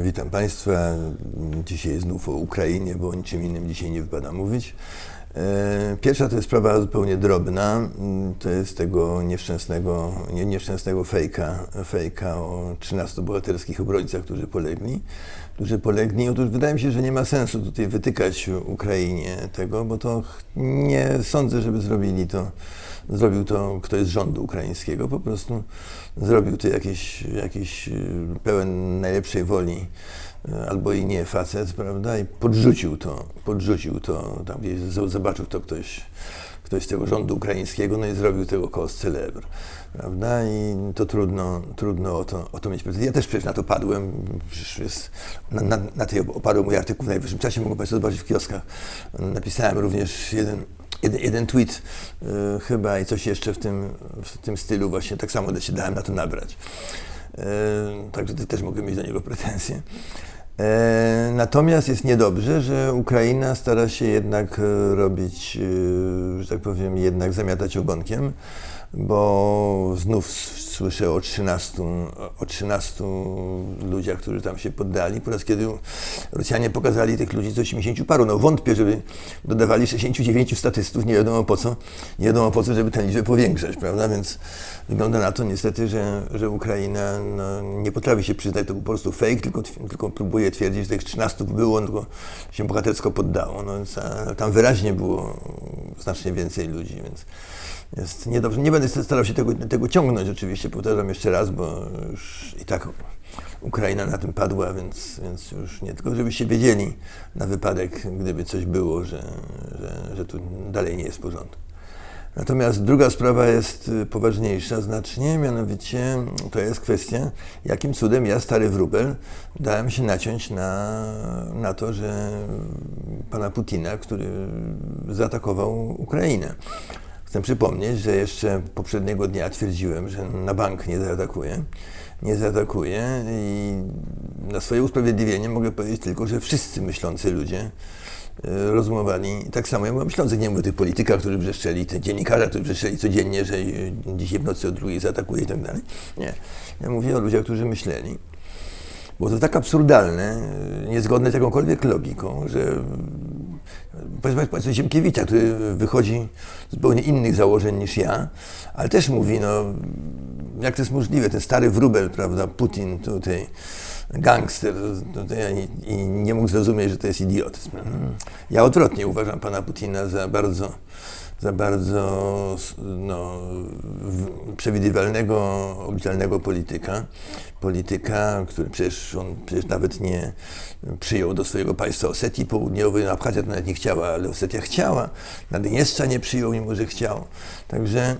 Witam Państwa. Dzisiaj znów o Ukrainie, bo o niczym innym dzisiaj nie wypada mówić. E, Pierwsza to jest sprawa zupełnie drobna. To jest tego nieszczęsnego, nie, nieszczęsnego fejka, fejka o 13 bohaterskich obrońcach, którzy polegli. Którzy polegli. Otóż wydaje mi się, że nie ma sensu tutaj wytykać Ukrainie tego, bo to nie sądzę, żeby zrobili to, zrobił to ktoś z rządu ukraińskiego. Po prostu zrobił to jakiś, jakiś y, pełen najlepszej woli y, albo i nie facet, prawda? I podrzucił to, podrzucił to, tam gdzieś zobaczył to ktoś, ktoś z tego rządu ukraińskiego, no i zrobił tego cause celebre, prawda? I to trudno, trudno o to, o to mieć pretensje. Ja też przecież na to padłem, przecież jest, na, na, na tej mój artykuł w najwyższym czasie, mogą Państwo zobaczyć w kioskach. Napisałem również jeden, jeden, jeden tweet y, chyba i coś jeszcze w tym, w tym stylu właśnie, tak samo się dałem na to nabrać. Y, także te- też mogę mieć do niego pretensje. E, Natomiast jest niedobrze, że Ukraina stara się jednak e, robić, e, że tak powiem, jednak zamiatać ogonkiem, bo znów słyszę o 13, o 13 ludziach, którzy tam się poddali. Po raz kiedy Rosjanie pokazali tych ludzi z 80 paru. No wątpię, żeby dodawali 69 statystów, nie wiadomo po co, nie wiadomo po co, żeby tę liczbę powiększać, prawda? Więc wygląda na to niestety, że, że Ukraina no, nie potrafi się przyznać, to po prostu fake, tylko, tylko próbuje twierdzić, że tych 13 było, tylko się bohatersko poddało. No, tam wyraźnie było znacznie więcej ludzi, więc jest niedobrze. Nie będę starał się tego, tego ciągnąć oczywiście, powtarzam jeszcze raz, bo już i tak Ukraina na tym padła, więc, więc już nie tylko, żebyście wiedzieli na wypadek, gdyby coś było, że, że, że tu dalej nie jest w porządku. Natomiast druga sprawa jest y, poważniejsza znacznie, mianowicie to jest kwestia, jakim cudem ja, stary wróbel, dałem się naciąć na, na to, że pana Putina, który zaatakował Ukrainę. Chcę przypomnieć, że jeszcze poprzedniego dnia twierdziłem, że na bank nie zaatakuje. Nie zaatakuje i na swoje usprawiedliwienie mogę powiedzieć tylko, że wszyscy myślący ludzie e, rozmowali tak samo jak myślący. Nie mówię o tych politykach, którzy wrzeszczeli, te dziennikarze, którzy wrzeszczeli codziennie, że e, dzisiaj w nocy o drugiej zaatakuje i tak dalej. Nie. Ja mówię o ludziach, którzy myśleli. Było to tak absurdalne, e, niezgodne z jakąkolwiek logiką, że Powiedzmy Państwo Ziemkiewicza, który wychodzi z zupełnie innych założeń niż ja, ale też mówi, no jak to jest możliwe, ten stary wróbel, prawda, Putin tutaj, gangster, i, nie mógł zrozumieć, że to jest idiotyzm. Ja odwrotnie uważam pana Putina za bardzo za bardzo no, przewidywalnego, obliczalnego polityka. Polityka, który przecież on przecież nawet nie przyjął do swojego państwa Osetii Południowej, no Abchazja to nawet nie chciała, ale Osetia chciała. Naddniestrza nie przyjął, mimo że chciał. Także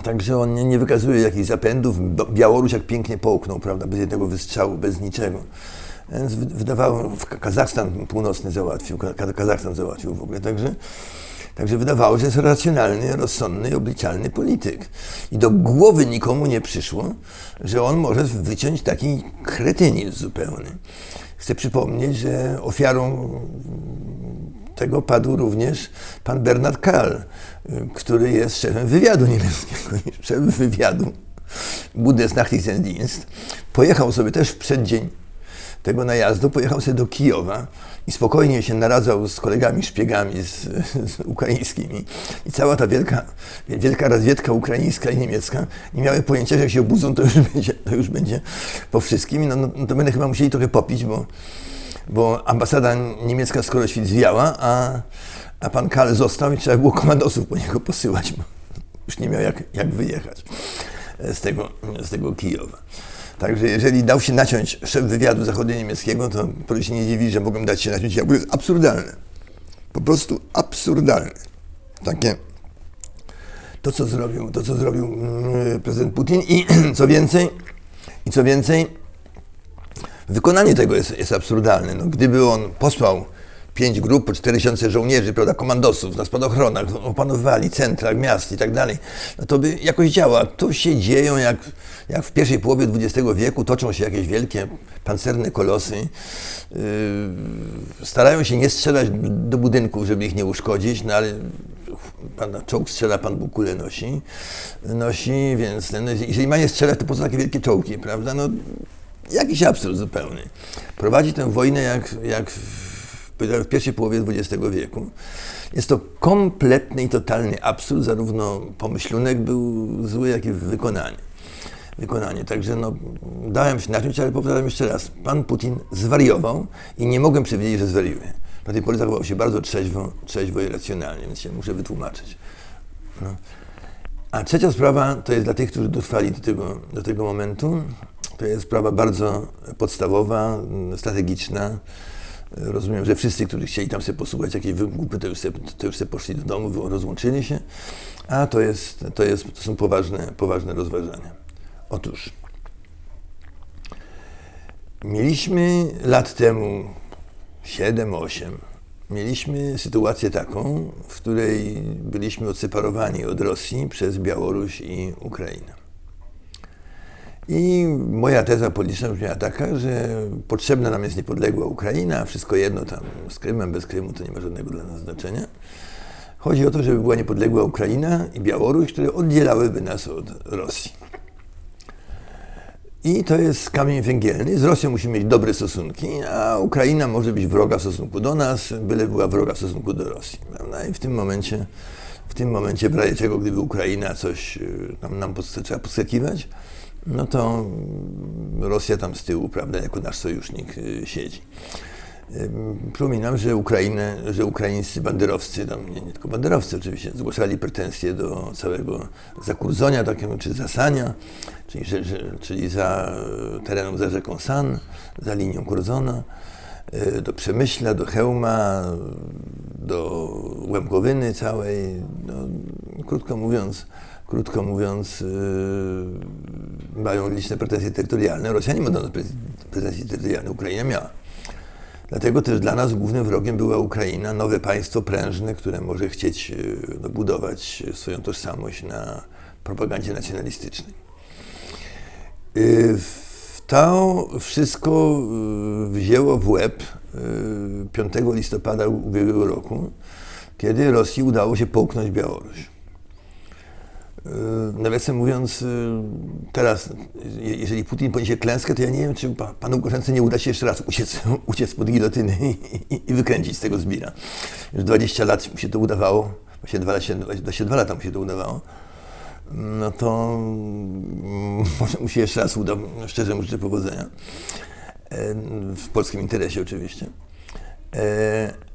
Także on nie, nie wykazuje jakichś zapędów. Białoruś jak pięknie połknął, prawda, bez jednego wystrzału, bez niczego. Więc wy- wydawało, Kazachstan północny załatwił, Ka- Ka- Kazachstan załatwił w ogóle, także, także wydawało że jest racjonalny, rozsądny i obliczalny polityk. I do głowy nikomu nie przyszło, że on może wyciąć taki kretynizm zupełny. Chcę przypomnieć, że ofiarą tego padł również pan Bernard Kahl, który jest szefem wywiadu niemieckiego. Szef wywiadu Bundesnachrichtendienst pojechał sobie też w przeddzień tego najazdu, pojechał sobie do Kijowa i spokojnie się naradzał z kolegami szpiegami z, z ukraińskimi. I cała ta wielka, wielka razwiedka ukraińska i niemiecka nie miały pojęcia, że jak się obudzą, to już będzie, to już będzie po wszystkim. No, no to będę chyba musieli trochę popić, bo, bo ambasada niemiecka skoro świt zwiała, a, a pan Karl został i trzeba było komandosów po niego posyłać, bo już nie miał jak, jak wyjechać z tego, z tego Kijowa. Także jeżeli dał się naciąć szef wywiadu zachodnio-niemieckiego, to proszę się nie dziwić, że mogłem dać się naciąć, ja, bo jest absurdalne. Po prostu absurdalne. Takie to, co zrobił, to, co zrobił mm, prezydent Putin i co więcej, i co więcej, wykonanie tego jest, jest absurdalne. No, gdyby on posłał pięć grup po 4000 żołnierzy, prawda, komandosów na spadochronach, opanowywali centra miast i tak dalej, no to by jakoś działa. Tu się dzieją, jak, jak w pierwszej połowie XX wieku, toczą się jakieś wielkie pancerne kolosy. Yy, starają się nie strzelać do budynków, żeby ich nie uszkodzić, no ale pan na czołg strzela, pan Bukule nosi, nosi, więc jeżeli ma nie strzelać, to po co takie wielkie czołgi, prawda? No, jakiś absurd zupełny. Prowadzi tę wojnę jak, jak w, pierwszej połowie XX wieku. Jest to kompletny i totalny absurd, zarówno pomyślunek był zły, jak i wykonanie. wykonanie. Także no, dałem się naciąć, ale powtarzam jeszcze raz. Pan Putin zwariował i nie mogłem przewidzieć, że zwariuje. Do tej pory zachował się bardzo trzeźwo, trzeźwo i racjonalnie, więc się muszę wytłumaczyć. No. A trzecia sprawa to jest dla tych, którzy dotrwali do tego, do tego momentu. To jest sprawa bardzo podstawowa, strategiczna. Rozumiem, że wszyscy, którzy chcieli tam sobie posłuchać jakiejś wygłupy, to już sobie, to już sobie poszli do domu, rozłączyli się. A to, jest, to, jest, to są poważne, poważne rozważania. Otóż mieliśmy lat temu 7-8 mieliśmy sytuację taką, w której byliśmy odseparowani od Rosji przez Białoruś i Ukrainę. I moja teza polityczna brzmiała taka, że potrzebna nam jest niepodległa Ukraina, wszystko jedno tam z Krymem, bez Krymu to nie ma żadnego dla nas znaczenia. Chodzi o to, żeby była niepodległa Ukraina i Białoruś, które oddzielałyby nas od Rosji. I to jest kamień węgielny. Z Rosją musimy mieć dobre stosunki, a Ukraina może być wroga w stosunku do nas, byle była wroga w stosunku do Rosji. I w tym momencie, w tym momencie, w czego, gdyby Ukraina coś tam nam trzeba podskakiwać, no to Rosja tam z tyłu, prawda, jako nasz sojusznik y, siedzi. Przypominam, że, Ukrainę, że ukraińscy banderowcy, tam nie, nie, tylko banderowcy oczywiście, zgłaszali pretensje do całego zakurzonia takiego, czy zasania, czyli, że, że, czyli za terenem za rzeką San, za linią Kurzona, y, do Przemyśla, do Hełma, do Łemkowyny całej. No, krótko mówiąc, krótko mówiąc, yy, mają liczne pretensje terytorialne. Rosjanie mają pretensje terytorialne, Ukraina miała. Dlatego też dla nas głównym wrogiem była Ukraina, nowe państwo prężne, które może chcieć e, no, budować swoją tożsamość na propagandzie nacjonalistycznej. E, to wszystko e, wzięło w łeb 5 listopada ubiegłego roku, kiedy Rosji udało się połknąć Białoruś. Yy, nawiasem mówiąc, yy, teraz, jeżeli Putin poniesie klęskę, to ja nie wiem, czy panu Łukaszence nie uda się jeszcze raz uciec, uciec pod gilotyny i, i, i wykręcić z tego zbira. Już 20 lat mu się to udawało, właśnie 22 lata mu się to udawało, no to mm, może mu się jeszcze raz uda, szczerze mu życzę powodzenia. W polskim interesie oczywiście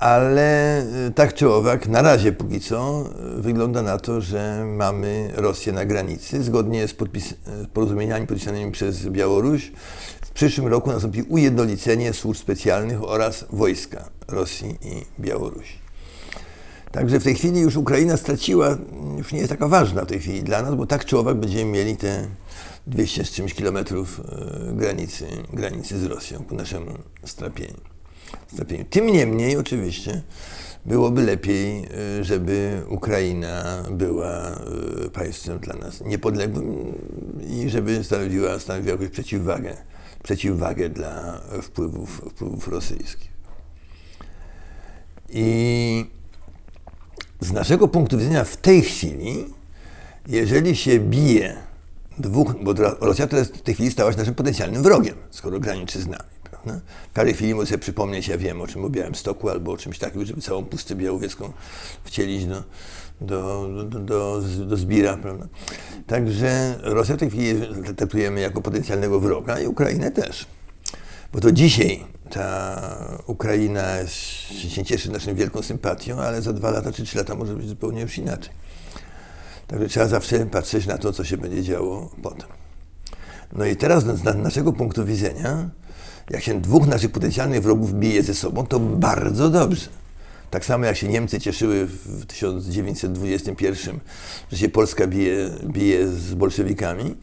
ale y, tak czy owak, na razie póki co y, wygląda na to, że mamy Rosję na granicy. Zgodnie z podpis- y, porozumieniami podpisanymi przez Białoruś, w przyszłym roku nastąpi ujednolicenie służb specjalnych oraz wojska Rosji i Białorusi. Także w tej chwili już Ukraina straciła, już nie jest taka ważna w tej chwili dla nas, bo tak czy owak będziemy mieli te 200 z czymś kilometrów granicy, granicy z Rosją ku naszemu strapieniu. Tym niemniej, oczywiście, byłoby lepiej, y, żeby Ukraina była y, państwem dla nas niepodległym i żeby stanowiła, stanowiła jakąś przeciwwagę, przeciwwagę dla wpływów, wpływów rosyjskich. I z naszego punktu widzenia w tej chwili, jeżeli się bije dwóch, bo Rosja teraz w tej chwili stała się naszym potencjalnym wrogiem, skoro graniczy z nami. Prawda? W każdej chwili muszę przypomnieć, ja wiem o czym o Białymstoku albo o czymś takim, żeby całą Puszczę Białowieską wcielić do, do, do, do, do Zbira. Prawda? Także Rosję w tej chwili traktujemy jako potencjalnego wroga i Ukrainę też. Bo to dzisiaj ta Ukraina się cieszy naszą wielką sympatią, ale za dwa lata czy trzy lata może być zupełnie już inaczej. Także trzeba zawsze patrzeć na to, co się będzie działo potem. No i teraz z naszego punktu widzenia jak się dwóch naszych potencjalnych wrogów bije ze sobą, to bardzo dobrze. Tak samo jak się Niemcy cieszyły w 1921, że się Polska bije, bije z bolszewikami,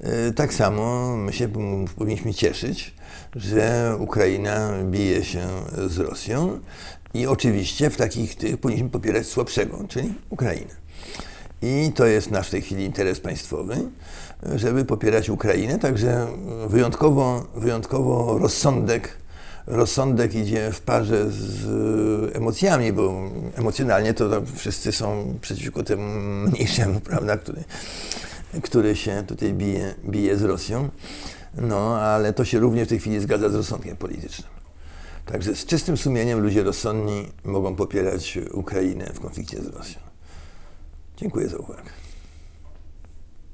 e, tak samo my się powinniśmy cieszyć, że Ukraina bije się z Rosją i oczywiście w takich tych powinniśmy popierać słabszego, czyli Ukrainę. I to jest nasz w tej chwili interes państwowy żeby popierać Ukrainę, także wyjątkowo, wyjątkowo rozsądek, rozsądek idzie w parze z emocjami, bo emocjonalnie to wszyscy są przeciwko temu mniejszemu, prawda, który, który się tutaj bije, bije z Rosją. No, ale to się również w tej chwili zgadza z rozsądkiem politycznym. Także z czystym sumieniem ludzie rozsądni mogą popierać Ukrainę w konflikcie z Rosją. Dziękuję za uwagę.